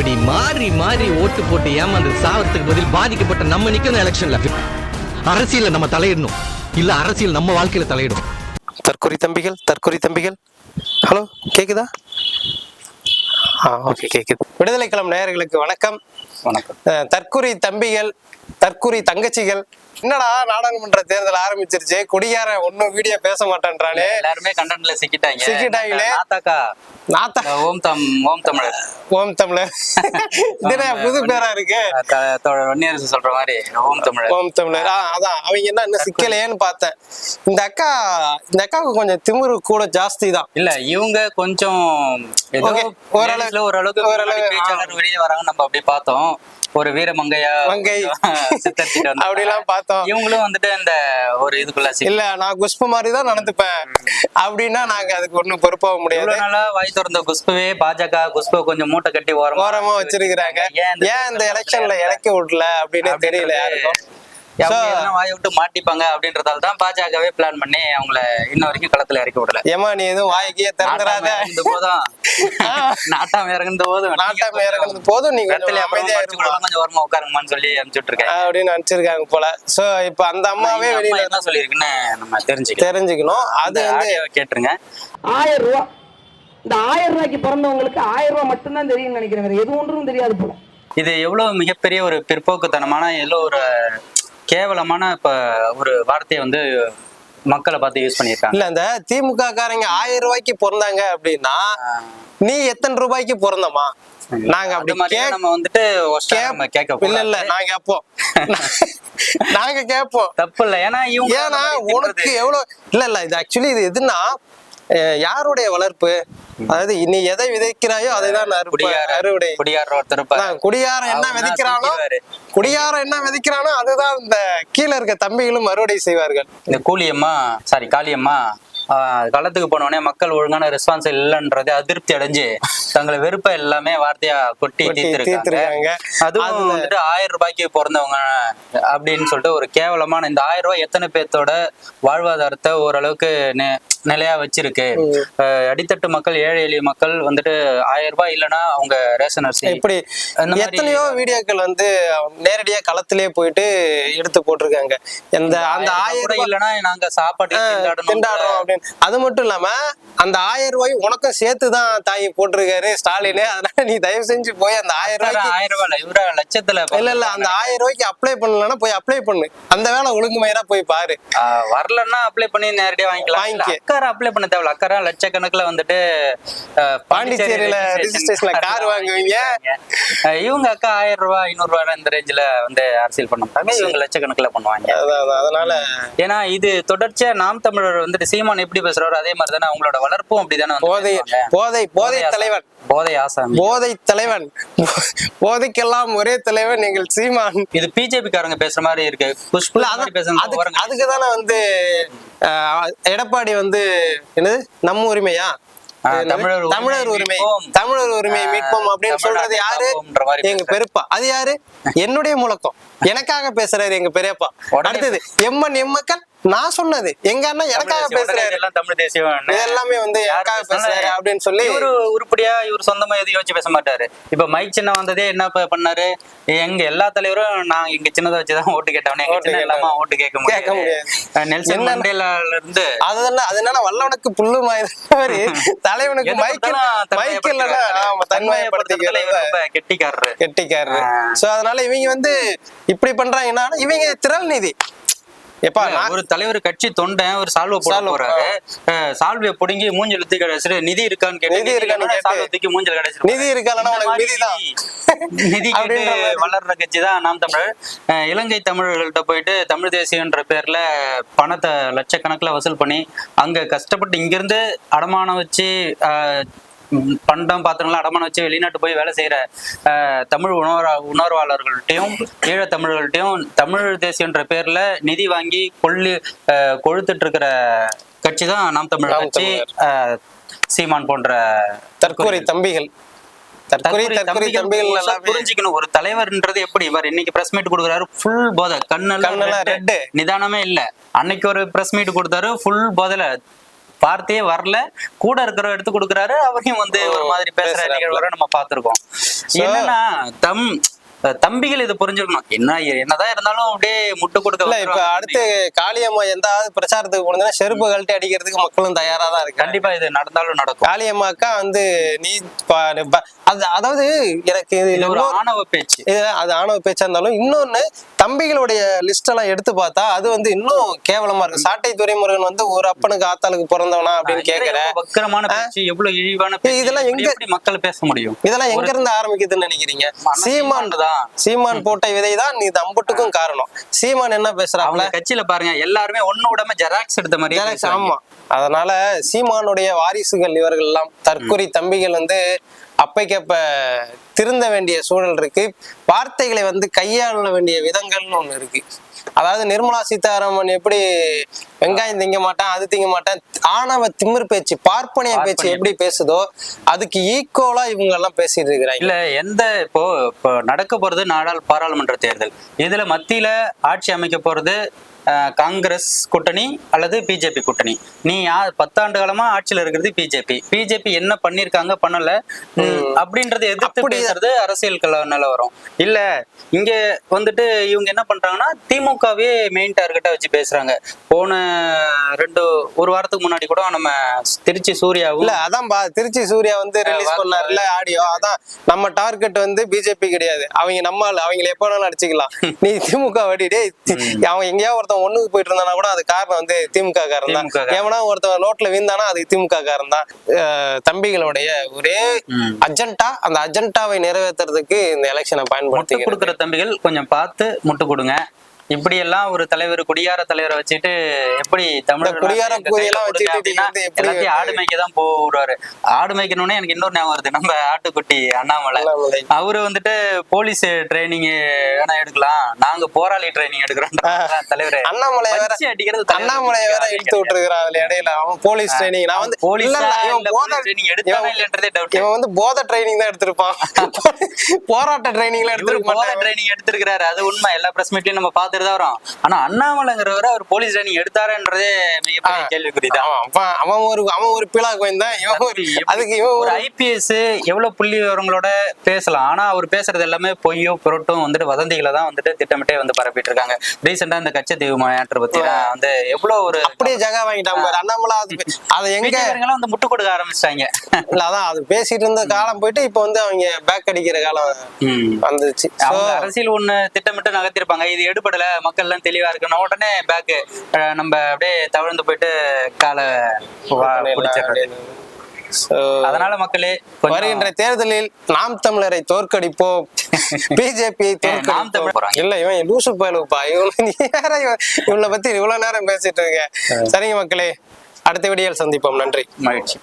இப்படி மாறி மாறி ஓட்டு போட்டு ஏமாந்து சாவறதுக்கு பதில் பாதிக்கப்பட்ட நம்ம நிக்கணும் எலெக்ஷன்ல அரசியல்ல நம்ம தலையிடணும். இல்ல அரசியல் நம்ம வாழ்க்கையில தலையிடும். தற்கொலை தம்பிகள் தற்கொலை தம்பிகள். ஹலோ கேக்குதா? ஆ ஓகே கேக்குது. விடுதலை களம் நேயர்களுக்கு வணக்கம். வணக்கம். அஹ், தற்குறி தம்பிகள் தற்குறி தங்கச்சிகள் என்னடா நாடாளுமன்ற தேர்தல் ஆரம்பிச்சிருச்சு? குடியாரன் ஒன்னும் வீடியோ பேச மாட்டேன்றானே. எல்லாருமே கண்டென்ட்ல சிக்கிட்டாங்க. சிக்கிட்டாங்களே. நாத்தாக்கா. நாத்தா. ஓம் தம் ஓம் தமிழர். ஓம் தமிழர். புது பேரா இருக்கு? வன்னியரசு சொல்ற மாதிரி ஓம் தமிழர். ஓம் தமிழர். அதான். அவங்க என்ன இன்னும் சிக்கலையேன்னு பார்த்தேன். இந்த அக்கா இந்த அக்காவுக்கு கொஞ்சம் திமிரு கூட ஜாஸ்தி தான். இல்ல இவங்க கொஞ்சம் ஏதோ Okay, ஓரளவு- ladiesல ஓரளவுக்கு ஓரளவு, பேச்சாளர் வெளியே வராங்க நம்ம அப்படி பார்த்தோம். ஒரு வீரமங்கையா மங்கை. சித்தரிச்சிட்டு வந்தாங்க. அப்படிலாம் பார்த்தோம். இவங்களும் வந்துட்டு இந்த ஒரு இதுக்குள்ள இல்ல நான் குஷ்பு மாதிரி தான் நடந்துப்பேன். அப்படின்னா நாங்க அதுக்கு ஒண்ணும் பொறுப்பாக முடியாது. வாய் திறந்த குஷ்புவே பாஜக குஷ்பு கொஞ்சம் மூட்டை கட்டி ஓரமா ஓரமா வச்சிருக்கிறாங்க. ஏன் இந்த எலெக்ஷன்ல இலக்கி விடல அப்படின்னு தெரியல யாருக்கும். வாயை விட்டு மாட்டிப்பாங்க அப்படின்றதால தான் பாஜகவே பிளான் பண்ணி அவங்கள இன்ன வரைக்கும் களத்துல இறக்கி விடல. ஏமா நீ எதுவும் வாய்க்கே திறந்துடாத இறங்குன போதும். நாட்டாம இறங்குன போதும். நாட்டாம இறங்குனது போதும். நீங்க அமைதியா இருக்கலாம் கொஞ்சம் ஓரமா உட்காருங்கம்மான்னு சொல்லி அனுப்பிச்சுட்டு இருக்கேன். அப்படின்னு நினைச்சிருக்காங்க போல. சோ இப்ப அந்த அம்மாவே இந்த அம்மா வெளியில என்ன சொல்லியிருக்குன்னு நம்ம தெரிஞ்சுக்கலாம் தெரிஞ்சுக்கணும். அது வந்து கேட்டுருங்க. ஆயிரம் ரூபா. இந்த ஆயிரம் ரூபாய்க்கு பிறந்தவங்களுக்கு ஆயிரம் ரூபாய் மட்டும்தான் தெரியும்னு நினைக்கிறேன். வேற எது ஒன்றும் தெரியாது போல. இது எவ்வளவு மிகப்பெரிய ஒரு பிற்போக்குத்தனமான எவ்வளோ ஒரு கேவலமான இப்ப ஒரு வார்த்தையை வந்து மக்களை பார்த்து யூஸ் பண்ணியிருக்காங்க. இல்ல இந்த திமுக காரங்க ஆயிரம் ரூபாய்க்கு பிறந்தாங்க அப்படின்னா நீ எத்தனை ரூபாய்க்கு பிறந்தமா நாங்க அப்படி நம்ம வந்துட்டு கேட்க இல்ல இல்ல. நாங்க கேப்போம் நாங்க கேப்போம் தப்பு இல்ல ஏன்னா இவங்க ஏன்னா உனக்கு எவ்வளவு இல்ல இல்ல இது ஆக்சுவலி இது எதுன்னா யாருடைய வளர்ப்பு அதாவது நீ எதை விதைக்கிறாயோ அதை தான் அறுவடை குடியார ஒருத்தர் இருப்பாரு. அதான், குடியாரம் என்ன விதைக்கிறானோ. குடியாரம் என்ன விதைக்கிறானோ அதுதான் இந்த கீழே இருக்க தம்பிகளும் அறுவடை செய்வார்கள் இந்த கூலியம்மா சாரி காளியம்மா களத்துக்கு போனோடனே மக்கள் ஒழுங்கான ரெஸ்பான்ஸ் இல்லைன்றது அதிருப்தி அடைஞ்சு தங்களை வெறுப்ப எல்லாமே வார்த்தையா கொட்டி தீர்த்திருக்காங்க. அதுவும் வந்துட்டு ஆயிரம் ரூபாய்க்கு பிறந்தவங்க அப்படின்னு சொல்லிட்டு ஒரு கேவலமான இந்த ஆயிரம் ரூபாய் எத்தனை பேர்த்தோட வாழ்வாதாரத்தை ஓரளவுக்கு நிலையா வச்சிருக்கு. அடித்தட்டு மக்கள் ஏழை எளிய மக்கள் வந்துட்டு ஆயிரம் ரூபாய் இல்லைன்னா அவங்க ரேஷன் அரிசி இப்படி எத்தனையோ வீடியோக்கள் வந்து நேரடியா களத்திலே போயிட்டு எடுத்து போட்டிருக்காங்க. இந்த அந்த ஆயிரம் ரூபாய் இல்லைன்னா நாங்க சாப்பாடு திண்டாடுறோம் அப்படின்னு. அது மட்டும் இல்லாம அந்த ஆயிரம் ரூபாய் உனக்கும் சேர்த்து தான் தாய் போட்டிருக்காரு ஸ்டாலின். அதனால நீ தயவு செஞ்சு போய் அந்த ஆயிரம் ரூபாய்க்கு ஆயிரம் ரூபாய் இவர லட்சத்துல இல்ல இல்ல அந்த ஆயிரம் ரூபாய்க்கு அப்ளை பண்ணலன்னா போய் அப்ளை பண்ணு. அந்த வேலை ஒழுங்குமையா போய் பாரு. வரலன்னா அப்ளை பண்ணி நேரடியா வாங்கிக்கலாம். வாங்கிக்க. அக்கறை அப்ளை பண்ண தேவையில்ல. அக்கறை லட்சக்கணக்குல வந்துட்டு பாண்டிச்சேரியில ரெஜிஸ்ட்ரேஷன்ல கார் வாங்குவீங்க. இவங்க அக்கா ஆயிரம் ரூபாய் ஐநூறு ரூபாய் இந்த ரேஞ்சில வந்து அரசியல் பண்ண மாட்டாங்க. இவங்க லட்சக்கணக்குல பண்ணுவாங்க. அதான், அதான். அதனால ஏன்னா இது தொடர்ச்சியா நாம் தமிழர் வந்துட்டு சீமான் எப்படி பேசுறாரோ அதே மாதிரி தானே அவங்களோட வளர்ப்பும் அப்படிதானே போதை. போதை போதை. தலைவன். போதை ஆசாமி போதை தலைவன். போதைக்கெல்லாம் ஒரே தலைவன் நீங்கள் சீமான். இது பிஜேபி காரங்க பேசுற மாதிரி இருக்கு. பேசுறது அதுக்கு தானே வந்து எடப்பாடி வந்து என்னது? நம்ம உரிமையா? தமிழர் உரிமை தமிழர் உரிமை. மீட்போம். உரிமையை அப்படின்னு சொல்றது யாரு? எங்க. பெரியப்பா அது யாரு? என்னுடைய முழக்கம். எனக்காக பேசுறாரு எங்க பெரியப்பா. அடுத்தது எம்மன் எம்மக்கள் நான் சொன்னது. எங்க அண்ணா எனக்காக பேசுறாரு. இதெல்லாம் தமிழ் தேசியம் எல்லாமே வந்து எனக்காக பேசுறாரு அப்படின்னு சொல்லி இவரு உருப்படியா இவர் சொந்தமா எதுவும் யோசிச்சு பேச மாட்டாரு. இப்ப மைக் சின்ன வந்ததே என்ன பண்ணாரு? எங்க எல்லா தலைவரும் நான் எங்க சின்னதை வச்சுதான் ஓட்டு கேட்டவனே. எங்க. இல்லாம ஓட்டு கேட்க கேட்க முடியாது. நெல்சன் மண்டேலால இருந்து அது என்ன அது என்னன்னா வல்லவனுக்கு புல்லு மாதிரி தலைவனுக்கு தன்மையப்படுத்துறதுல இவர் தன்மையப்படுத்திக்கிறது ரொம்ப கெட்டிக்காரரு. கெட்டிக்காரரு. சோ அதனால இவங்க வந்து இப்படி பண்றாங்கன்னா இவங்க திரள் நிதி. எப்பா ஒரு தலைவர் கட்சி தொண்டன் ஒரு சால்வை போட போறாரு சால்வையை புடுங்கி மூஞ்சல் தூக்கி கடைசிட்டு நிதி இருக்கான்னு கேட்டு நிதி இருக்கான்னு கேட்டு, சால்வை தூக்கி மூஞ்சல் கடைசிட்டு நிதி இருக்கா இல்லைன்னா இந்த உனக்கு மாதிரி நிதி தான். நிதி கேட்டு. வளர்ற கட்சி தான் நாம் தமிழர் இலங்கை தமிழர்கள்ட்ட போயிட்டு தமிழ் தேசியன்ற பேர்ல பணத்தை லட்சக்கணக்கில் வசூல் பண்ணி அங்க கஷ்டப்பட்டு இங்கிருந்து அடமானம் வச்சு பண்டம் பாத்திரங்களாம் அடமானம் வச்சு வெளிநாட்டு போய் வேலை செய்யற அஹ், தமிழ் உணர்வா உணர்வாளர்கள்ட்டையும் ஈழ தமிழர்கள்ட்டையும் தமிழ் தேசியன்ற பேர்ல நிதி வாங்கி கொள்ளி கொழுத்துட்டு இருக்கிற கட்சி தான் நாம் தமிழர் நாம் கட்சி சீமான் போன்ற தற்கொலை தம்பிகள். புரிஞ்சுக்கணும். ஒரு தலைவர்ன்றது எப்படி? இவர் இன்னைக்கு பிரஸ் மீட் கொடுக்குறாரு ஃபுல் போதை. கண்ணெல்லாம். நிதானமே இல்ல. அன்னைக்கு ஒரு பிரஸ் மீட் கொடுத்தாரு ஃபுல் போதைல. வார்த்தையே வரல. கூட இருக்கிற எடுத்து கொடுக்குறாரு. அவரையும் வந்து ஒரு மாதிரி பேசுற. நிகழ்வு நம்ம பார்த்திருக்கோம். என்னன்னா தம் தம்பிகள் இது புரிஞ்சுக்கணும். என்ன என்னதான் இருந்தாலும் அப்படியே முட்டு கொடுக்க இல்ல இப்ப. அடுத்து காளியம்மா எந்தாவது பிரச்சாரத்துக்கு போனதுன்னா செருப்பு கழட்டி அடிக்கிறதுக்கு மக்களும் தயாரா தான் இருக்கு கண்டிப்பா இது நடந்தாலும் நடக்கும். காளியம்மாக்கா வந்து நீ அது அதாவது எனக்கு இது ஒரு ஆணவ பேச்சு. அது ஆணவ பேச்சா இருந்தாலும் இன்னொன்னு தம்பிகளுடைய லிஸ்ட் எல்லாம் எடுத்து பார்த்தா அது வந்து இன்னும் கேவலமா இருக்கு. சாட்டை துரைமுருகன் வந்து ஒரு அப்பனுக்கு ஆத்தாளுக்கு பிறந்தவனா அப்படின்னு கேக்குற. வக்கரமான எவ்வளவு இழிவான இதெல்லாம் எங்க- மக்கள் பேச முடியும்? இதெல்லாம் எங்க இருந்து ஆரம்பிக்குதுன்னு நினைக்கிறீங்க? மன சீமான் போட்ட விதை தான் நீ அம்புட்டுக்கும் காரணம். சீமான் என்ன பேசுறாப்ல அவங்க கட்சியில பாருங்க எல்லாருமே ஒண்ணு விடாம ஜெராக்ஸ் எடுத்த மாதிரி ஜெராக்ஸ் ஆமா. அதனால சீமானுடைய வாரிசுகள் இவர்கள் எல்லாம் தற்கொலை தம்பிகள் வந்து அப்பைக்கப்ப திருந்த வேண்டிய சூழல் இருக்கு. வார்த்தைகளை வந்து கையாள வேண்டிய விதங்கள்னு ஒண்ணு இருக்கு. அதாவது நிர்மலா சீதாராமன் எப்படி வெங்காயம் திங்க மாட்டான் அது திங்க மாட்டான் ஆணவ திமிர் பேச்சு பார்ப்பனிய பேச்சு எப்படி பேசுதோ அதுக்கு ஈக்குவலா இவங்க எல்லாம் பேசிட்டு இருக்கிறாங்க. இல்ல எந்த இப்போ இப்போ நடக்க போறது நாடாள் பாராளுமன்ற தேர்தல். இதுல மத்தியில ஆட்சி அமைக்க போறது காங்கிரஸ் கூட்டணி அல்லது பிஜேபி கூட்டணி. நீ யா பத்தாண்டு காலமா ஆட்சியில இருக்கிறது பிஜேபி. பிஜேபி என்ன பண்ணிருக்காங்க பண்ணல. அப்படின்றத எதிர்த்து பேசுறது அரசியல் நிலவரம் இல்ல இங்க வந்துட்டு இவங்க என்ன பண்றாங்கன்னா திமுகவே மெயின் டார்கெட்டா வச்சு பேசுறாங்க. போன ரெண்டு ஒரு வாரத்துக்கு முன்னாடி கூட நம்ம திருச்சி சூர்யாவும் இல்ல அதான் பா திருச்சி சூர்யா வந்து ரிலீஸ் பண்ணார்ல ஆடியோ அதான் நம்ம டார்கெட் வந்து பிஜேபி கிடையாது. அவங்க நம்ம ஆளு. அவங்கள எப்ப வேணாலும் அடிச்சுக்கலாம். நீ திமுக வடி டேய். அவன் எங்கேயா ஒருத்தன் ஒண்ணுக்கு போயிட்டு இருந்தானா கூட அது காரணம் வந்து திமுக காரன் தான். எவனா ஒருத்தன் நோட்ல வீந்தானா அது திமுக காரன் தான் தம்பிகளுடைய ஒரே. அஜெண்டா அந்த அஜெண்டாவை நிறைவேற்றுறதுக்கு இந்த எலெக்ஷனை பயன்படுத்தி கொடுக்குற தம்பிகள் கொஞ்சம் பார்த்து முட்டு கொடுங்க இப்படி எல்லாம் ஒரு தலைவர் குடியார தலைவரை வச்சுட்டு எப்படி தமிழர் குடியார எல்லாத்தையும் ஆடு மேய்க்க தான் போடுவாரு. ஆடு மேய்க்கணும்னே எனக்கு இன்னொரு ஞாபகம் வருது. நம்ம ஆட்டுக்குட்டி அண்ணாமலை. அவரு வந்துட்டு போலீஸ் ட்ரைனிங் வேணா எடுக்கலாம். நாங்க போராளி ட்ரைனிங் எடுக்கிறோம். தலைவர். அண்ணாமலை வேற வச்சு அடிக்கிறது அண்ணாமலை வேற. இழுத்து விட்டுருக்கான் அதுல இடையில. அவன் போலீஸ் ட்ரைனிங் நான் வந்து போலீஸ் ட்ரைனிங் எடுத்தானா இல்லன்றதே டவுட் இவன் வந்து போதை ட்ரைனிங் தான் எடுத்திருப்பான். போராட்ட ட்ரைனிங்ல போதை மாட்டான் ட்ரைனிங் எடுத்திருக்காரு அது உண்மை. எல்லா பிரஸ் மீட்லயும் நம்ம தான் வரோம். ஆனா அண்ணாமலைங்கிறவரை அவர் போலீஸ் ட்ரைனிங் எடுத்தாருன்றதே மிகப்பெரிய கேள்விக்குறிதான். அவன் ஒரு அவன் ஒரு பிளா கோயந்தான் இவன் ஒரு அதுக்கு இவன் ஒரு ஐபிஎஸ் எவ்வளவு புள்ளி விவரங்களோட பேசலாம்? ஆனா அவர் பேசுறது எல்லாமே பொய்யோ புரட்டும் வந்துட்டு வதந்திகளை தான் வந்துட்டு திட்டமிட்டே வந்து பரப்பிட்டு இருக்காங்க. ரீசெண்டா இந்த கச்சத்தீவு மேட்டர் பத்தி வந்து எவ்வளவு ஒரு அப்படியே ஜகா வாங்கிட்டான் பாரு. அண்ணாமலை அது எங்க வந்து முட்டு கொடுக்க ஆரம்பிச்சிட்டாங்க. இல்ல அதான் அது பேசிட்டு இருந்த காலம் போயிட்டு இப்ப வந்து அவங்க பேக் அடிக்கிற காலம் வந்துச்சு. அரசியல் ஒண்ணு திட்டமிட்டு நகர்த்திருப்பாங்க. இது எடுபடல. மக்கள் எல்லாம் தெளிவா இருக்கணும். உடனே பேக்கு நம்ம அப்படியே தவிழ்ந்து போயிட்டு காலை பிடிச்சிடுறது. அதனால மக்களே வருகின்ற தேர்தலில் நாம் தமிழரை தோற்கடிப்போம். போறாங்க. இல்ல இவன் லூசு பயலுப்பா. இவன் இவன்? இவனை பத்தி இவ்வளவு நேரம் பேசிட்டு இருக்க. சரிங்க மக்களே அடுத்த வீடியோவில் சந்திப்போம். நன்றி. மகிழ்ச்சி.